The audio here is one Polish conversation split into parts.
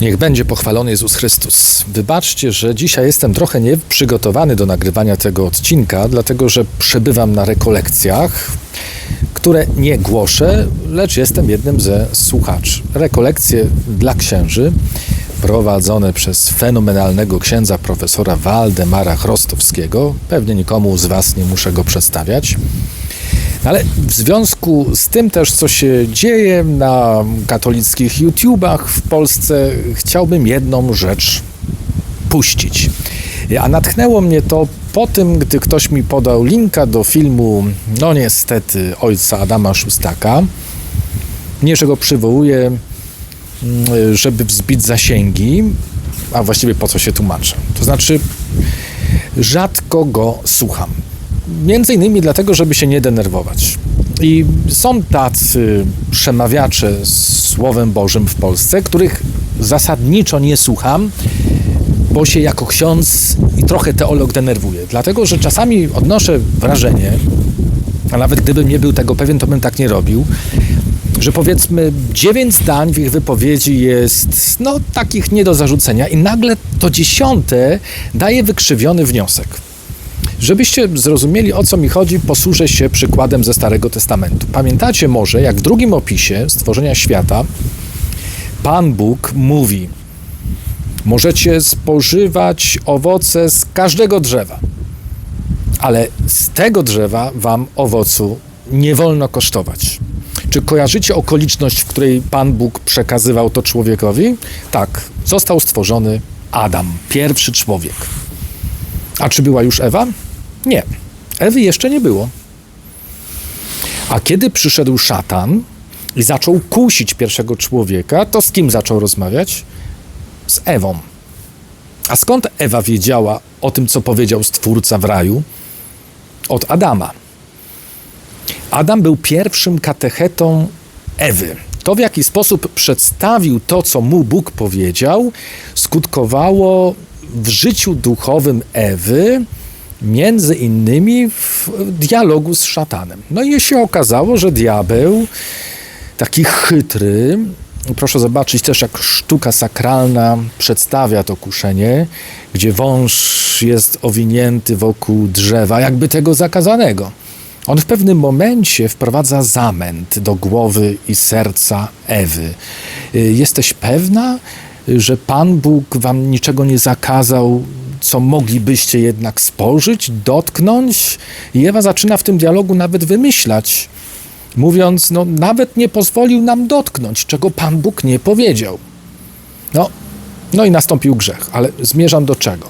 Niech będzie pochwalony Jezus Chrystus. Wybaczcie, że dzisiaj jestem trochę nieprzygotowany do nagrywania tego odcinka, dlatego że przebywam na rekolekcjach, które nie głoszę, lecz jestem jednym ze słuchaczy. Rekolekcje dla księży prowadzone przez fenomenalnego księdza profesora Waldemara Chrostowskiego. Pewnie nikomu z Was nie muszę go przedstawiać. Ale w związku z tym też, co się dzieje na katolickich YouTubach w Polsce, chciałbym jedną rzecz puścić. A natchnęło mnie to po tym, gdy ktoś mi podał linka do filmu, no niestety, ojca Adama Szustaka. Nie, że go przywołuję, żeby wzbić zasięgi, a właściwie po co się tłumaczę. To znaczy, rzadko go słucham. Między innymi dlatego, żeby się nie denerwować. I są tacy przemawiacze Słowem Bożym w Polsce, których zasadniczo nie słucham, bo się jako ksiądz i trochę teolog denerwuję. Dlatego, że czasami odnoszę wrażenie, a nawet gdybym nie był tego pewien, to bym tak nie robił, że powiedzmy dziewięć zdań w ich wypowiedzi jest no takich nie do zarzucenia i nagle to dziesiąte daje wykrzywiony wniosek. Żebyście zrozumieli o co mi chodzi, posłużę się przykładem ze Starego Testamentu. Pamiętacie może, jak w drugim opisie stworzenia świata Pan Bóg mówi: Możecie spożywać owoce z każdego drzewa, ale z tego drzewa wam owocu nie wolno kosztować. Czy kojarzycie okoliczność, w której Pan Bóg przekazywał to człowiekowi? Tak, został stworzony Adam, pierwszy człowiek. A czy była już Ewa? Nie. Ewy jeszcze nie było. A kiedy przyszedł szatan i zaczął kusić pierwszego człowieka, to z kim zaczął rozmawiać? Z Ewą. A skąd Ewa wiedziała o tym, co powiedział Stwórca w raju? Od Adama. Adam był pierwszym katechetą Ewy. To, w jaki sposób przedstawił to, co mu Bóg powiedział, skutkowało w życiu duchowym Ewy, między innymi w dialogu z szatanem. No i się okazało, że diabeł, taki chytry, proszę zobaczyć też, jak sztuka sakralna przedstawia to kuszenie, gdzie wąż jest owinięty wokół drzewa, jakby tego zakazanego. On w pewnym momencie wprowadza zamęt do głowy i serca Ewy. Jesteś pewna, że Pan Bóg wam niczego nie zakazał, co moglibyście jednak spożyć, dotknąć? I Ewa zaczyna w tym dialogu nawet wymyślać, mówiąc, no nawet nie pozwolił nam dotknąć, czego Pan Bóg nie powiedział. No, no i nastąpił grzech, ale zmierzam do czego?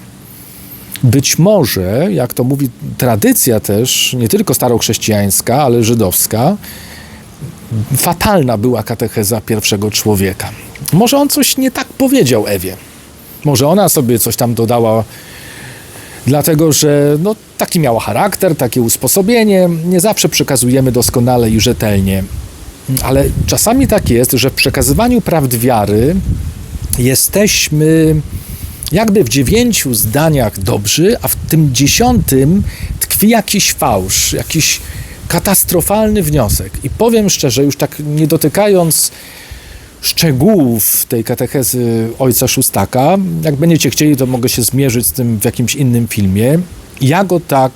Być może, jak to mówi tradycja też, nie tylko starochrześcijańska, ale żydowska, fatalna była katecheza pierwszego człowieka. Może on coś nie tak powiedział Ewie. Może ona sobie coś tam dodała, dlatego że no, taki miała charakter, takie usposobienie. Nie zawsze przekazujemy doskonale i rzetelnie. Ale czasami tak jest, że w przekazywaniu prawd wiary jesteśmy jakby w dziewięciu zdaniach dobrzy, a w tym dziesiątym tkwi jakiś fałsz, jakiś katastrofalny wniosek. I powiem szczerze, już tak nie dotykając szczegółów tej katechezy ojca Szóstaka, jak będziecie chcieli, to mogę się zmierzyć z tym w jakimś innym filmie. Ja go tak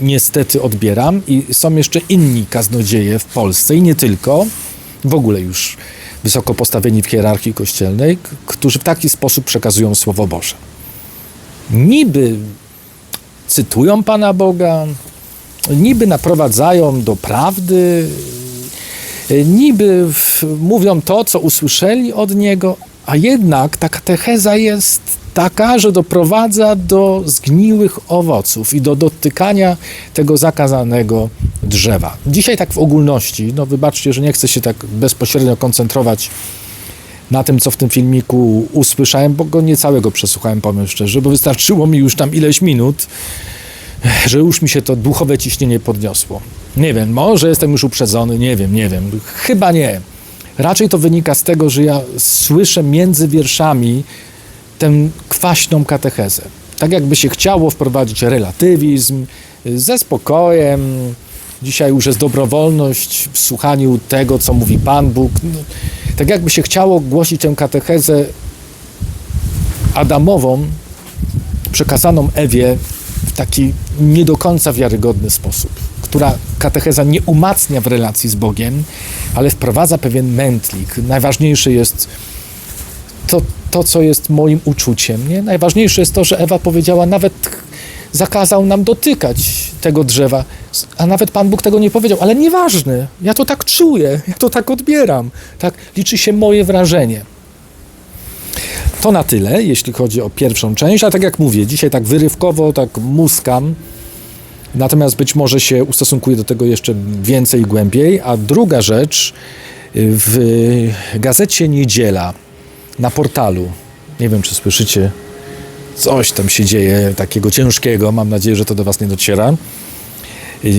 niestety odbieram i są jeszcze inni kaznodzieje w Polsce i nie tylko, w ogóle już wysoko postawieni w hierarchii kościelnej, którzy w taki sposób przekazują Słowo Boże. Niby cytują Pana Boga, niby naprowadzają do prawdy, niby mówią to, co usłyszeli od Niego, a jednak ta katecheza jest taka, że doprowadza do zgniłych owoców i do dotykania tego zakazanego drzewa. Dzisiaj tak w ogólności, no wybaczcie, że nie chcę się tak bezpośrednio koncentrować na tym, co w tym filmiku usłyszałem, bo go nie całego przesłuchałem, powiem szczerze, bo wystarczyło mi już tam ileś minut, że już mi się to duchowe ciśnienie podniosło. Nie wiem, może jestem już uprzedzony, nie wiem, nie wiem. Chyba nie. Raczej to wynika z tego, że ja słyszę między wierszami tę kwaśną katechezę. Tak jakby się chciało wprowadzić relatywizm ze spokojem. Dzisiaj już jest dobrowolność w słuchaniu tego, co mówi Pan Bóg. No, tak jakby się chciało głosić tę katechezę Adamową przekazaną Ewie w taki nie do końca wiarygodny sposób, która katecheza nie umacnia w relacji z Bogiem, ale wprowadza pewien mętlik. Najważniejsze jest to, to co jest moim uczuciem. Nie? Najważniejsze jest to, że Ewa powiedziała, nawet zakazał nam dotykać tego drzewa, a nawet Pan Bóg tego nie powiedział, ale nieważne, ja to tak czuję, ja to tak odbieram, tak liczy się moje wrażenie. To na tyle, jeśli chodzi o pierwszą część, a tak jak mówię, dzisiaj tak wyrywkowo, tak muskam, natomiast być może się ustosunkuję do tego jeszcze więcej i głębiej, a druga rzecz, w gazecie Niedziela na portalu, nie wiem czy słyszycie, coś tam się dzieje takiego ciężkiego, mam nadzieję, że to do Was nie dociera.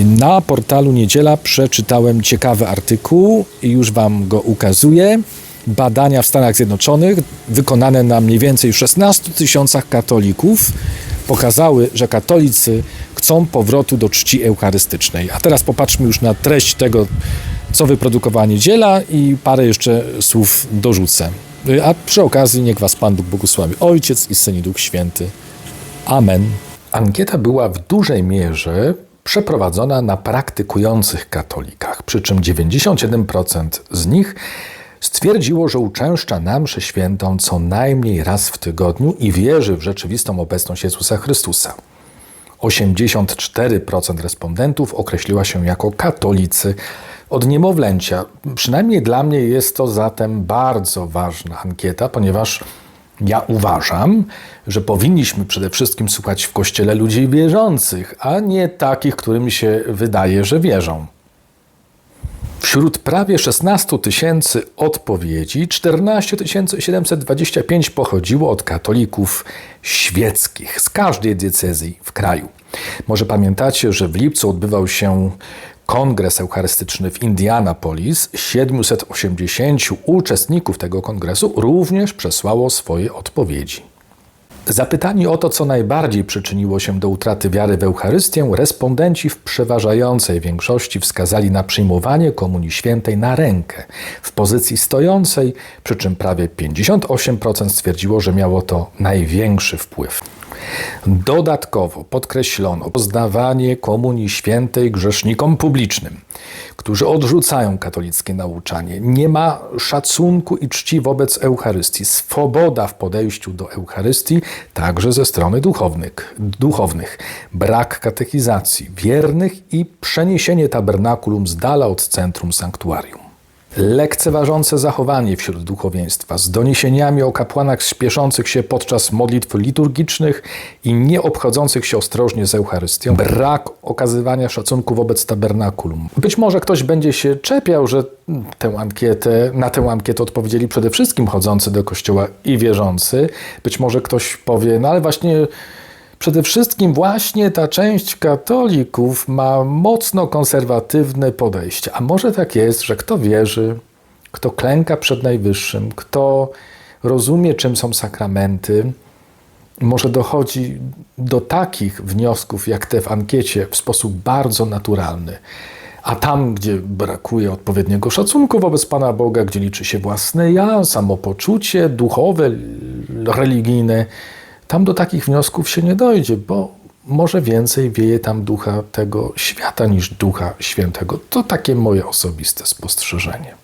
Na portalu Niedziela przeczytałem ciekawy artykuł i już Wam go ukazuję. Badania w Stanach Zjednoczonych, wykonane na mniej więcej 16 tysiącach katolików, pokazały, że katolicy chcą powrotu do czci eucharystycznej. A teraz popatrzmy już na treść tego, co wyprodukowała Niedziela i parę jeszcze słów dorzucę. A przy okazji niech Was Pan Bóg błogosławi, Ojciec i Syn i Duch Święty. Amen. Ankieta była w dużej mierze przeprowadzona na praktykujących katolikach, przy czym 97% z nich stwierdziło, że uczęszcza na mszę świętą co najmniej raz w tygodniu i wierzy w rzeczywistą obecność Jezusa Chrystusa. 84% respondentów określiła się jako katolicy od niemowlęcia. Przynajmniej dla mnie jest to zatem bardzo ważna ankieta, ponieważ ja uważam, że powinniśmy przede wszystkim słuchać w kościele ludzi wierzących, a nie takich, którym się wydaje, że wierzą. Wśród prawie 16 tysięcy odpowiedzi 14 725 pochodziło od katolików świeckich z każdej diecezji w kraju. Może pamiętacie, że w lipcu odbywał się kongres eucharystyczny w Indianapolis. 780 uczestników tego kongresu również przesłało swoje odpowiedzi. Zapytani o to, co najbardziej przyczyniło się do utraty wiary w Eucharystię, respondenci w przeważającej większości wskazali na przyjmowanie Komunii Świętej na rękę w pozycji stojącej, przy czym prawie 58% stwierdziło, że miało to największy wpływ. Dodatkowo podkreślono zdawanie Komunii Świętej grzesznikom publicznym, którzy odrzucają katolickie nauczanie. Nie ma szacunku i czci wobec Eucharystii, swoboda w podejściu do Eucharystii, także ze strony duchownych, duchownych. brak katechizacji wiernych i przeniesienie tabernakulum z dala od centrum sanktuarium lekceważące zachowanie wśród duchowieństwa, z doniesieniami o kapłanach spieszących się podczas modlitw liturgicznych i nie obchodzących się ostrożnie z Eucharystią, brak okazywania szacunku wobec tabernakulum. Być może ktoś będzie się czepiał, że tę ankietę, na tę ankietę odpowiedzieli przede wszystkim chodzący do kościoła i wierzący. Być może ktoś powie, no ale właśnie Przede wszystkim właśnie ta część katolików ma mocno konserwatywne podejście. A może tak jest, że kto wierzy, kto klęka przed Najwyższym, kto rozumie, czym są sakramenty, może dochodzi do takich wniosków, jak te w ankiecie, w sposób bardzo naturalny. A tam, gdzie brakuje odpowiedniego szacunku wobec Pana Boga, gdzie liczy się własne ja, samopoczucie duchowe, religijne, tam do takich wniosków się nie dojdzie, bo może więcej wieje tam ducha tego świata niż ducha świętego. To takie moje osobiste spostrzeżenie.